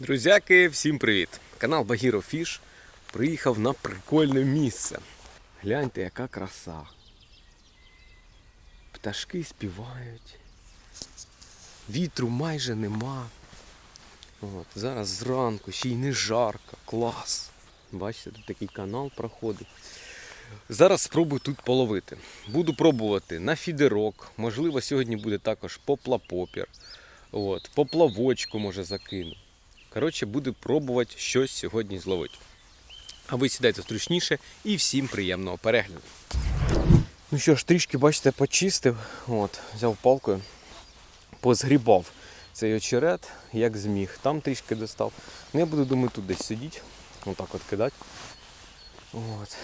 Друзяки, всім привіт! Канал Багіро Фіш приїхав на прикольне місце. Гляньте, яка краса. Пташки співають. Вітру майже нема. От, зараз зранку, ще й не жарко, клас. Бачите, тут такий канал проходить. Зараз спробую тут половити. Буду пробувати на фідерок. Можливо, сьогодні буде також поплапопір. От, поплавочку може закину. Коротше, буду пробувати щось сьогодні зловити. А ви сідайте зручніше і всім приємного перегляду. Ну що ж, трішки, бачите, почистив. От, взяв палкою, позгрібав цей очерет, як зміг. Там трішки достав. Ну, я буду думаю, тут десь сидіти. Отак от кидати. От.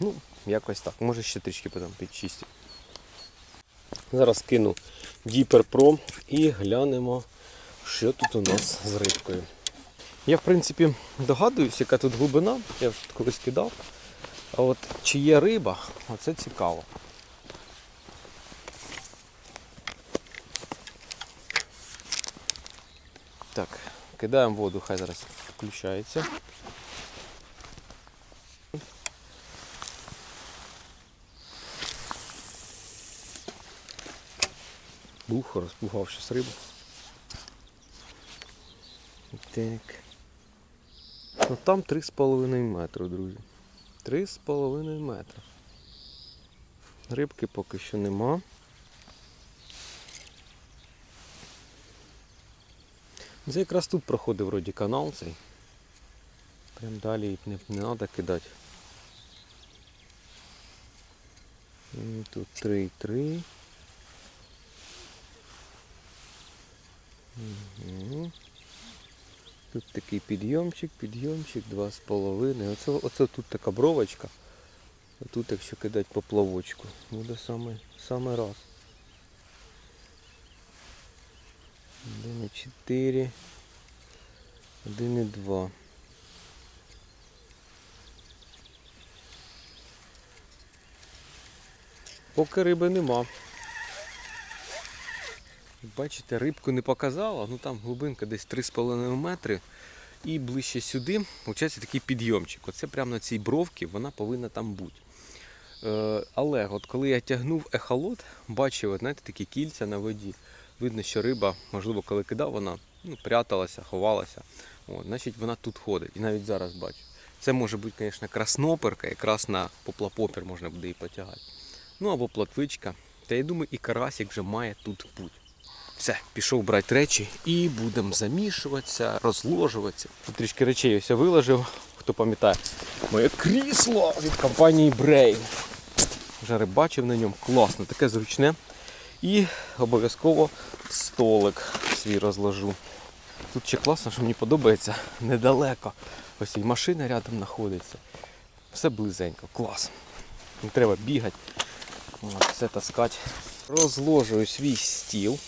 Ну, якось так. Може ще трішки потім підчистю. Зараз кину Діпер Pro і глянемо, що тут у нас з рибкою. Я, в принципі, догадуюсь, яка тут глибина, я вже тут колись кидав. А от чи є риба, оце цікаво. Так, кидаємо воду, хай зараз включається. Бух, розпугав щось рибу. Так. Ну там 3,5 метри, друзі. 3,5 метри. Рибки поки що нема. Це якраз тут проходив вроді канал цей. Прям далі не, не треба кидати. І Тут 3,3. Угу. Тут такий підйомчик, підйомчик, 2,5. Оце, оце тут така бровочка. А тут, якщо кидати поплавочку, буде саме, саме раз. 1,4, 1,2. Поки риби нема. Бачите, рибку не показала, ну там глибинка десь 3,5 метри. І ближче сюди, виходить, такий підйомчик. Оце прямо на цій бровці вона повинна там бути. Е, але от коли я тягнув ехолот, бачив, знаєте, такі кільця на воді. Видно, що риба, можливо, коли кидав, вона ну, пряталася, ховалася. От, значить, вона тут ходить. І навіть зараз бачу. Це може бути, звісно, красноперка, якраз на поплапопір можна буде і потягати. Ну або платвичка. Та я думаю, і карасик вже має тут путь. Все, пішов брати речі і будемо замішуватися, розложуватися. Трішки речей ось виложив. Хто пам'ятає, моє крісло від компанії Brain. Вже рибачив на ньому. Класно, таке зручне. І обов'язково столик свій розложу. Тут ще класно, що мені подобається недалеко. Ось і машина рядом знаходиться. Все близенько, клас. Не треба бігати. Все таскати. Розложую свій стіл.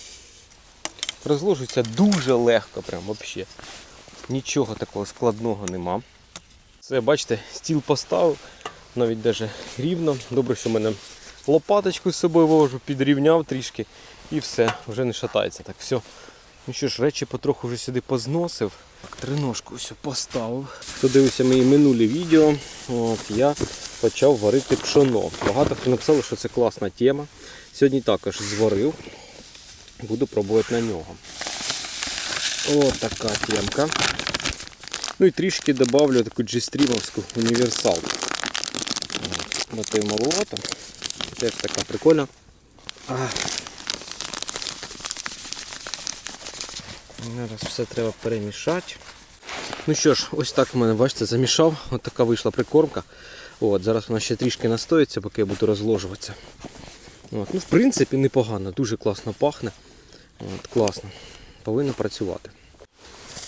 Розложується дуже легко, прям взагалі. Нічого такого складного нема. Це, бачите, стіл поставив, навіть даже рівно. Добре, що в мене лопаточку з собою вожу, підрівняв трішки і все, вже не шатається. Так, все. Ну що ж, речі потроху вже сюди позносив. Триножку все поставив. Хто дивився мої минулі відео, от, я почав варити пшоно. Багато хто написали, що це класна тема. Сьогодні також зварив. Буду пробувати на нього. Ось така темка. Ну і трішки додавлю таку джестрімовську універсал. Той маловато. Теж така прикольна. Зараз все треба перемішати. Ну що ж, ось так в мене, бачите, замішав. Ось така вийшла прикормка. От, Зараз вона ще трішки настоїться, поки я буду розложуватися. От, ну, В принципі, непогано, дуже класно пахне. От, Класно. Повинно працювати.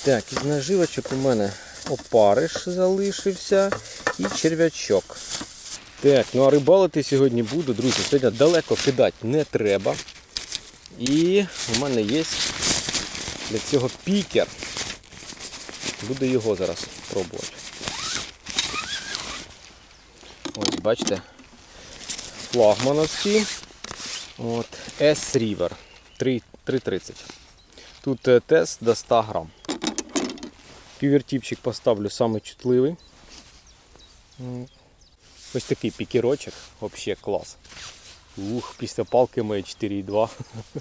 Так, із наживочок у мене опариш залишився і черв'ячок. Так, ну а рибалити сьогодні буду, друзі. Сьогодні далеко кидати не треба. І у мене є для цього пікер. Буду його зараз пробувати. Ось, бачите, флагмановський. От, S-River 3.30. Тут е, тест до 100 грам. Кювертіпчик поставлю саме чутливий. Ось такий пікірочок, взагалі клас. Ух, після палки моє 4,2.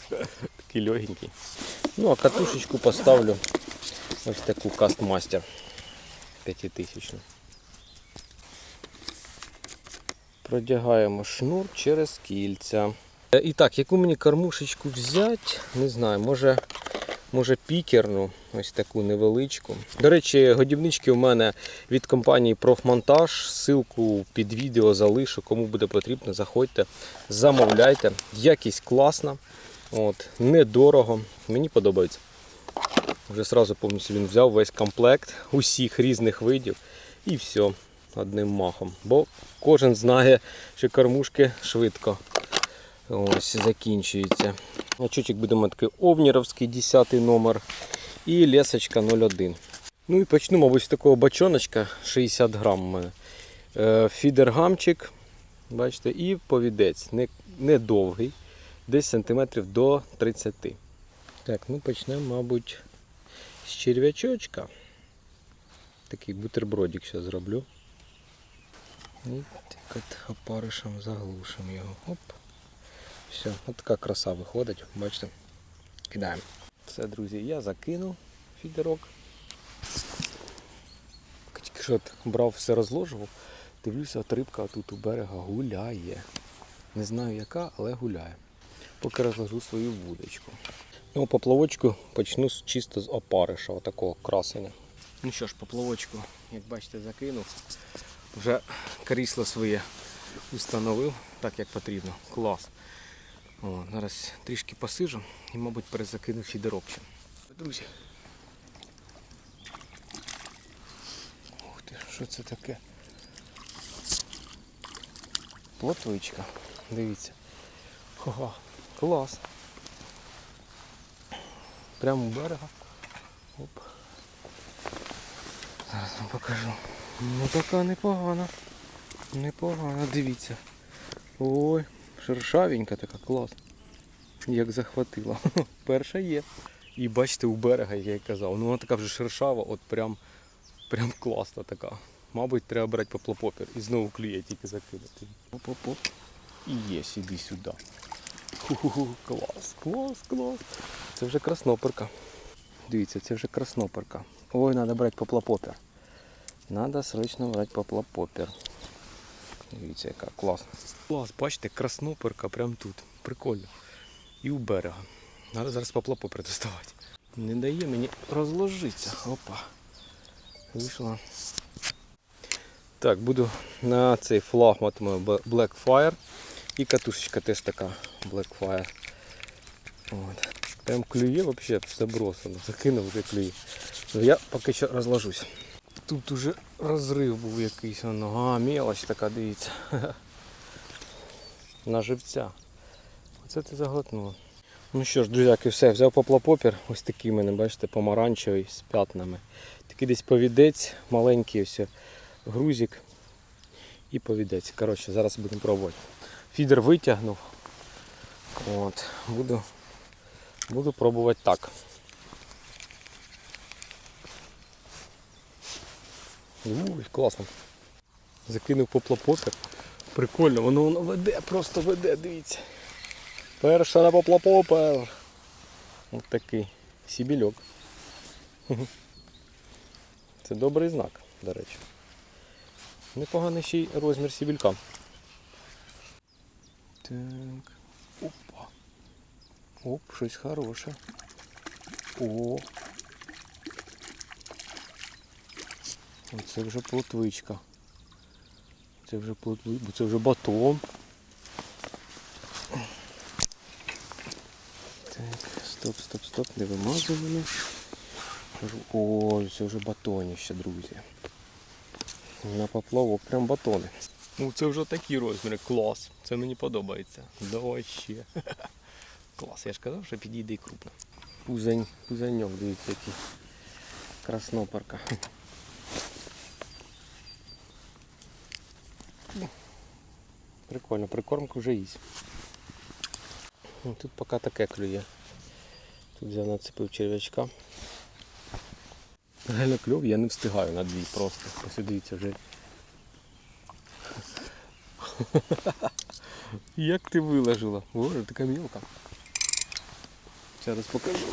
Такий легенький. Ну а катушечку поставлю ось таку кастмастер 5000. Продягаємо шнур через кільця. Е, І так, яку мені кормушечку взяти? Не знаю, може, може пікерну, ось таку невеличку. До речі, годівнички у мене від компанії Профмонтаж. Ссылку під відео залишу. Кому буде потрібно, заходьте, замовляйте. Якість класна, от, недорого. Мені подобається. Вже сразу повністю він взяв весь комплект усіх різних видів і все одним махом. Бо кожен знає, що кормушки швидко ось закінчуються. Очочок будемо такий овніровський 10 номер і лесочка 01. Ну і почну, мабуть, з такого бачоночка 60 грам у мене. Е, Фідергамчик, бачите, і повідець. Не, не десь сантиметрів до 30. Так, ну почнемо, мабуть, з черв'ячочка. Такий бутербродик зараз зроблю. І так от опаришем заглушимо його. Оп. Все, от така краса виходить, бачите. Кидаємо. Все, друзі, я закинув фідерок. Тільки що брав все розложував, дивлюся, от рибка тут у берега гуляє. Не знаю яка, але гуляє. Поки розложу свою вудочку. Ну, поплавочку почну чисто з опариша, отакого красення. Ну що ж, поплавочку, як бачите, закинув. Вже крісло своє установив так, як потрібно. Клас. О, зараз трішки посижу і, мабуть, перезакину фідерок ще. Друзі. Ух ти, що це таке? Плотвичка. Дивіться. Ага, клас. Прямо у берега. Оп. Зараз вам покажу. Ну така непогана. Непогана, дивіться. Ой, шершавенька така, клас. Як захватила. Перша є. І бачите, у берега, як я й казав, ну вона така вже шершава, от прям, прям класна така. Мабуть, треба брати поплопопір і знову клює тільки закидати. Оп-оп-оп. І є, іди сюди. Ху-ху-ху, клас, клас, клас. Це вже красноперка. Дивіться, це вже красноперка. Ой, треба брати поплопопір. Надо срочно брати поплопопір. Дивіться, яка класна. Клас, бачите, красноперка прямо тут. Прикольно. І у берега. Треба зараз поплопопір доставати. Не дає мені розложитися. Опа. Вийшла. Так, буду на цей флаг матиму Blackfire. І катушечка теж така Blackfire. От. Прям клює взагалі, все бросано. Закинув вже клює. Ну, я поки що розложусь. Тут уже розрив був якийсь. Воно. А, мелоч така, дивіться. На живця. Оце ти заглотнула. Ну що ж, друзяки, все, взяв поплапопір. Ось такий в мене, бачите, помаранчевий з п'ятнами. Такий десь повідець, маленький ось грузик і повідець. Коротше, зараз будемо пробувати. Фідер витягнув. От, буду, буду пробувати так. Уй, класно. Закинув поплапопер. Прикольно, воно воно веде, просто веде, дивіться. Перша на поплапопер. Ось такий сібільок. Це добрий знак, до речі. Непоганий ще й розмір сібілька. Так. Опа. Оп, щось хороше. О. Оце вже плотвичка. Це вже плотвичка, це вже батон. Так, стоп, стоп, стоп, не вимазуємо. Ой, це вже батоніще, друзі. На поплавок прям батони. Ну це вже такі розміри, клас. Це мені подобається. Давай ще. Клас, я ж казав, що підійде і крупно. Пузень, пузаньок, дивіться, який. Краснопарка. Прикольно, прикормка вже є. Ну, Тут поки таке клює. Тут взяв нацепив черв'ячка. Реально кльов, я не встигаю на дві просто. Ось дивіться вже. Як ти виложила? Боже, така мілка. Зараз покажу.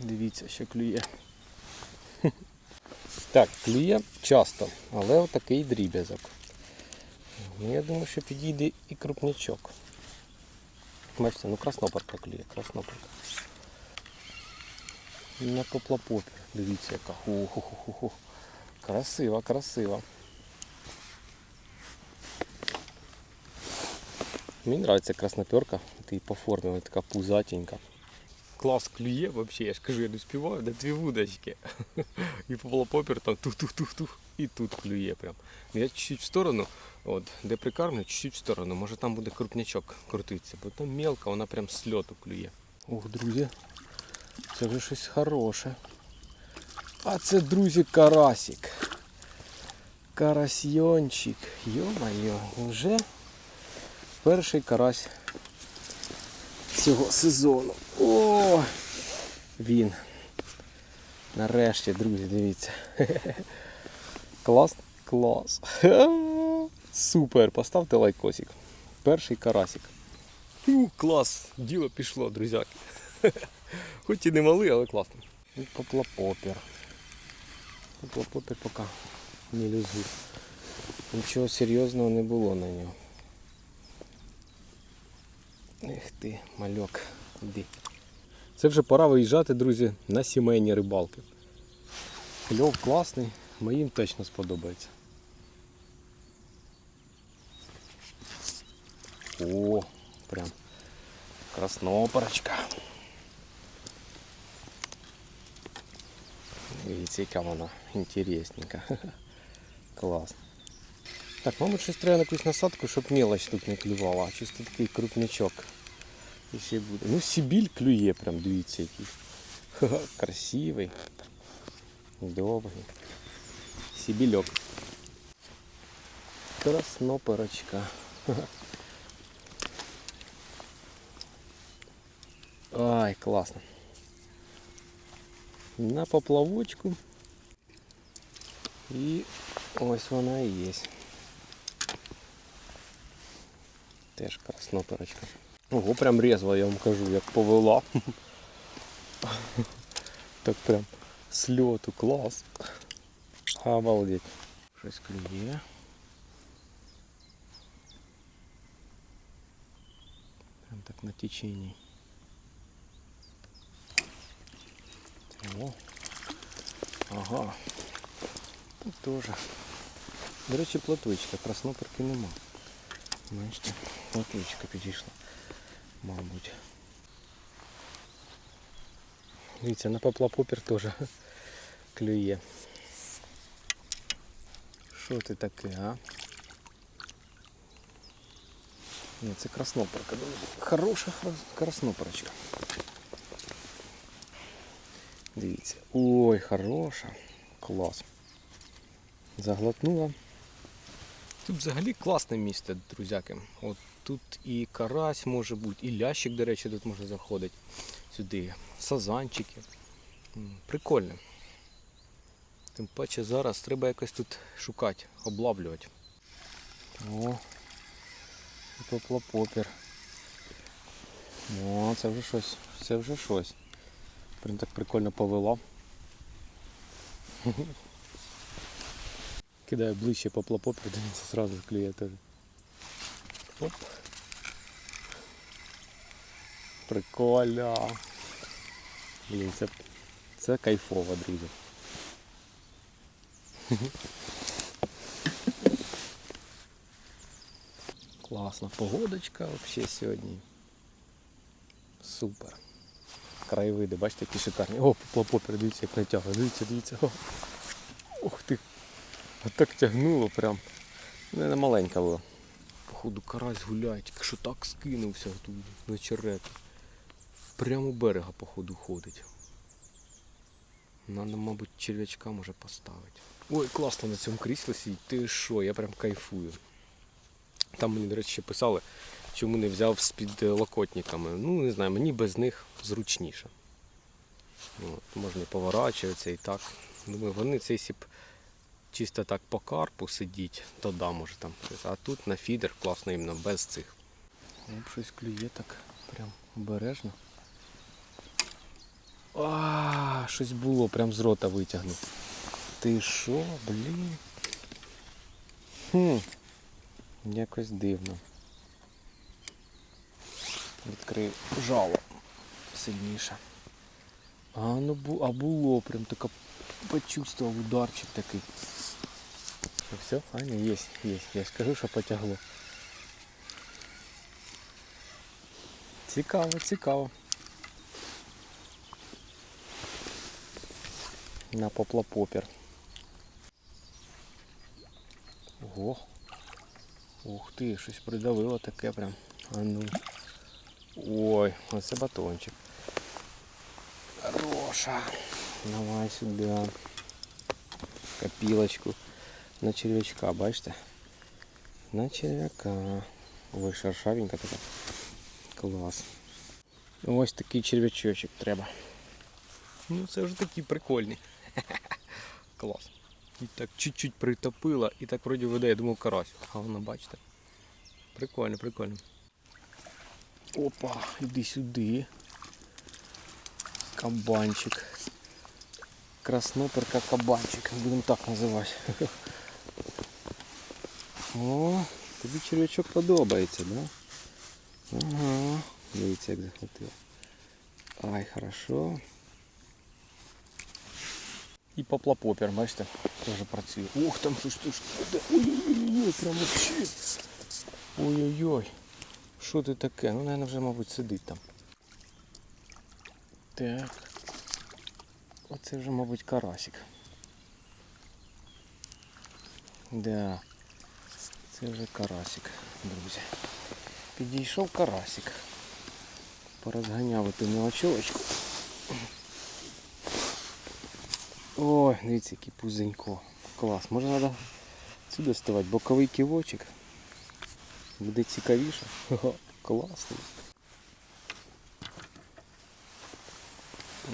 Дивіться, що клює. Так, клює часто, але отакий дріб'язок. Ну, я думаю, що підійде і крупнячок. Бачите, ну краснопарка клює, краснопарка. На поплапопі. Дивіться, яка. Ху-ху-ху-ху. Красиво, красиво. Мені подобається красноперка. Ти по формі вона така пузатенька. Клас клює вообще, я ж кажу, я не співаю, де дві вудочки. І поплапопер там тух-тух-тух-тух. І тут клює прям. Я чуть-чуть в сторону, от, де прикармлю, чуть-чуть в сторону. Може там буде крупнячок крутитися, бо там мелка, вона прям з льоту клює. Ох, друзі, це вже щось хороше. А це, друзі, карасик. Карасьйончик. Йо-майо, вже перший карась цього сезону. О! Він. Нарешті, друзі, дивіться. Клас, клас. Супер, поставте лайкосик. Перший карасик. У, клас, діло пішло, друзяки. Хоч і не малий, але класно. І поплапопер. Поплапопер поки не лізу. Нічого серйозного не було на нього. Ех ти, мальок, іди. Це вже пора виїжджати, друзі, на сімейні рибалки. Кльов класний, моїм точно сподобається. О, прям краснопорочка. Дивіться, яка вона інтересненька. Клас. Так, мабуть, щось треба на якусь насадку, щоб мелоч тут не клювала, а чисто такий крупнячок. І ще буде. Ну, сібіль клює, прям дивіться який. Ха-ха, красивий. Довгий. Сібільок. Красноперочка. Ха-ха. Ай, класно. На поплавочку. І ось вона і є. Теж красноперочка. Ого, прям резво, я вам кажу, як повела. Так прям з льоту, клас. Обалдеть. Щось клює. Прям так на течении. О. Ага. Тут теж. До речі, платочка, красноперки нема. Бачите, платочка підійшла, мабуть. Дивіться, на поплапопер теж клює. Що ти таке, а? Ні, це красноперка. друзі. Хороша хра- красноперочка. Дивіться. Ой, хороша. Клас. Заглотнула. Тут взагалі класне місце, друзяки. От тут і карась може бути, і лящик, до речі, тут може заходити сюди. Сазанчики. М, Прикольно. Тим паче зараз треба якось тут шукати, облавлювати. О, і поплапопер. О, це вже щось. Це вже щось. Прям так прикольно повело. Кидаю ближче по плапопі, дивіться, сразу клює теж. Оп. Прикольно. Блін, це, це кайфово, друзі. Класна погодочка взагалі сьогодні. Супер. Краєвиди, бачите, які шикарні. О, плапопер, дивіться, як натягує. Дивіться, дивіться. О. Ух ти. А так тягнуло прям. Не маленька була. Походу карась гуляє, тільки що так скинувся тут на черету. Прямо берега, походу, ходить. Надо, мабуть, черв'ячка може поставити. Ой, класно на цьому кріслі сидіть. Ти що, я прям кайфую. Там мені, до речі, ще писали, чому не взяв з під локотниками. Ну, не знаю, мені без них зручніше. От, можна і поворачуватися і так. Думаю, вони цей сіп чисто так по карпу сидіть, то да, може там. щось. А тут на фідер класно іменно без цих. Ну, щось клює так прям обережно. А, щось було, прям з рота витягнув. Ти що, блін? Хм. Якось дивно. Відкрив жало сильніше. А, ну а було прям таке почувствував ударчик такий. Що, все, Аня, є, є. Я ж кажу, що потягло. Цікаво, цікаво. На поплапопер. Ого. Ух ти, щось придавило таке прям. А ну. Ой, оце батончик. Хороша. Давай сюди. Копілочку. На червячка, бачите? На черв'яка. Ой, шершавенька така. Клас. Ось такий черв'ячочок треба. Ну це вже такий прикольний. Клас. І так чуть-чуть притопило і так вроді веде, я думав карась. А воно бачите. Прикольно, прикольно. Опа, іди сюди. Кабанчик. Красноперка кабанчик, будемо так називати. О, тобі червячок подобається, да? Ага. Дивіться, як захватив. Ай, хорошо. І поплапопер, бачите, теж працює. Ух, там щось штучка. Ой-ой-ой, прям вообще. Ой-ой-ой. Що ти таке? Ну, наверное, вже, мабуть, сидить там. Так. Оце вже, мабуть, карасик. Да. Це вже карасик, друзі. Підійшов карасик. Порозганяв ту мелочовочку. Ой, дивіться, який пузенько. Клас. Може треба сюди ставати боковий ківочок. Буде цікавіше. Ха-ха, Класно.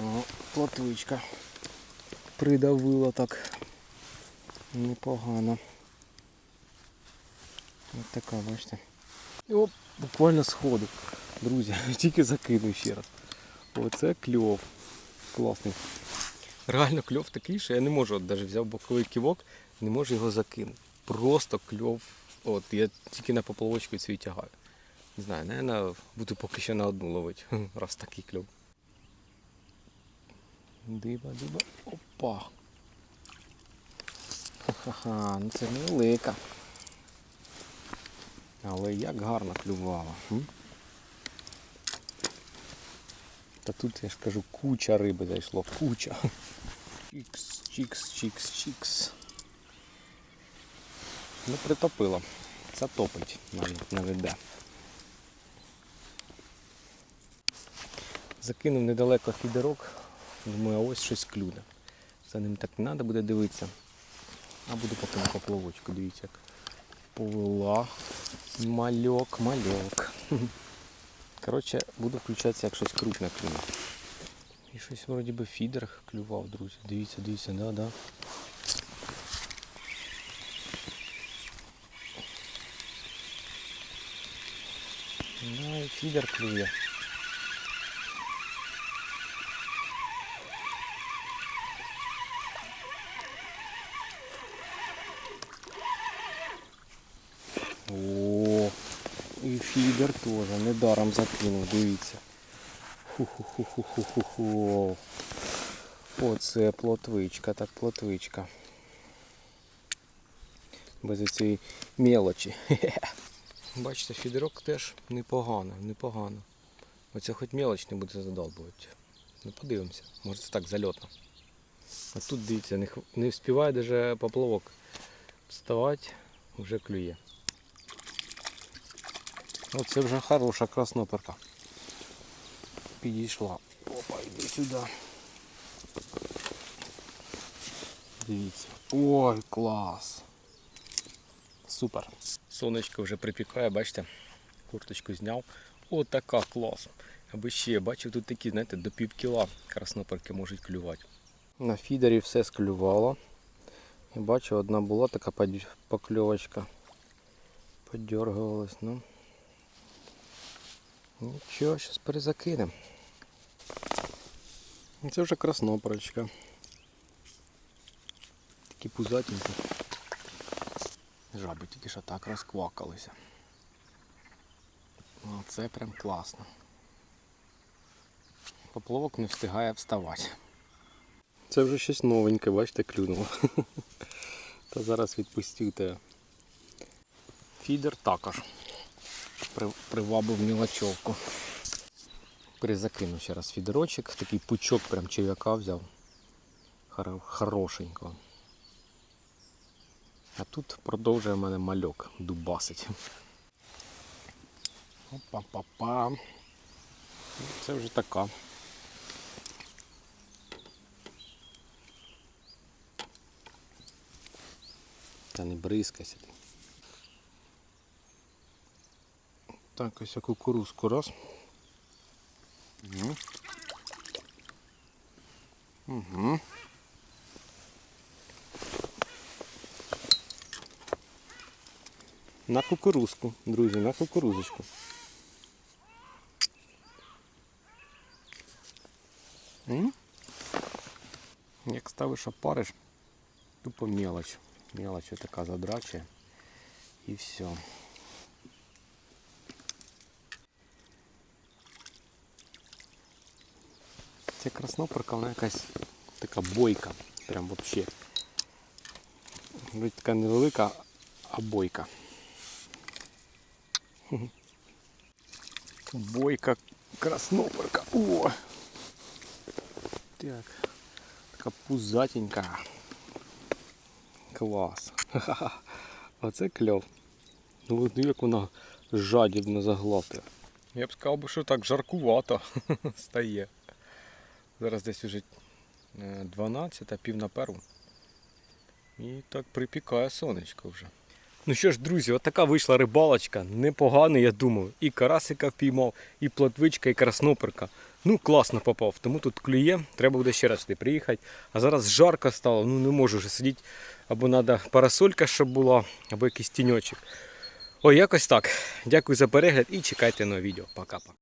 О, платвичка. Придавила так. Непогано. Така, бачите. І Оп, буквально сходу. Друзі, тільки закину ще раз. Оце кльов. Класний. Реально кльов такий, що я не можу, от навіть взяв боковий ківок, не можу його закинути. Просто кльов. От, я тільки на поплавочку цю тягаю. Не знаю, наверное, буду поки що на одну ловити, раз такий кльов. Диба, диба. Опа. Ха-ха-ха, ну це невелика. Але як гарно клювала. Та тут я ж кажу, куча риби зайшло, куча. Чікс, чікс, чікс, чікс. Ну притопило. Це топить навіть на веде. Закинув недалеко фідерок. Думаю, ось щось клюне. За ним так не треба буде дивитися. А буду поки на поплавочку, дивіться як повела. Мальок, мальок. Коротше, буду включатися, як щось крупне клюне. І щось вроді би фідер клював, друзі. Дивіться, дивіться, да, да. Ну і фідер клює. Фідер теж, недаром закинув, дивіться. Ху-ху-ху-ху-ху-ху. Оце плотвичка, так плотвичка. Без цієї мелочі. Бачите, фідерок теж непогано, непогано. Оце хоч мелоч не буде задолбувати. Ну подивимося, може це так зальотно. А тут дивіться, не, вспіває навіть поплавок вставати, вже клює. Оце вже хороша красноперка. Підійшла. Опа, йди сюди. Дивіться. Ой, клас. Супер. Сонечко вже припікає, бачите? Курточку зняв. О, така клас. Аби ще, бачив, тут такі, знаєте, до пів кіла красноперки можуть клювати. На фідері все склювало. І бачу, одна була така покльовочка. Подергувалась, ну. Нічого, зараз перезакинемо. Це вже краснопорочка. Такі пузатенькі. Жаби тільки що так розквакалися. Ну, це прям класно. Поплавок не встигає вставати. Це вже щось новеньке, бачите, клюнуло. Та зараз відпустю те. Фідер також. При- Привабив мілочовку. Перезакинув ще раз фідерочок. Такий пучок прям черв'яка взяв. Хоро- Хорошенького. А тут продовжує в мене мальок дубасить. Опа-па-па. Це вже така. Та не бризкайся ти. Так, ось я кукурузку раз. Угу. Угу. На кукурузку, друзі, на кукурузочку. Як ставиш опариш, тупо мелоч. Мелоч така задрача. І все. Ця красноперка, вона якась така бойка. Прям вообще. Вроде така невелика, а бойка. Бойка красноперка. О! Так. Така пузатенька. Клас. Ха-ха-ха. Оце кльов. Ну як вона жадібно заглотує. Я б сказав, що так жаркувато стає. Зараз десь уже е, 12, а пів на перву. І так припікає сонечко вже. Ну що ж, друзі, от така вийшла рибалочка. Непогано, я думав. І карасика впіймав, і плотвичка, і красноперка. Ну, класно попав. Тому тут клює, треба буде ще раз сюди приїхати. А зараз жарко стало, ну не можу вже сидіти. Або треба парасолька, щоб була, або якийсь тіньочок. Ой, якось так. Дякую за перегляд і чекайте на відео. Пока-пока.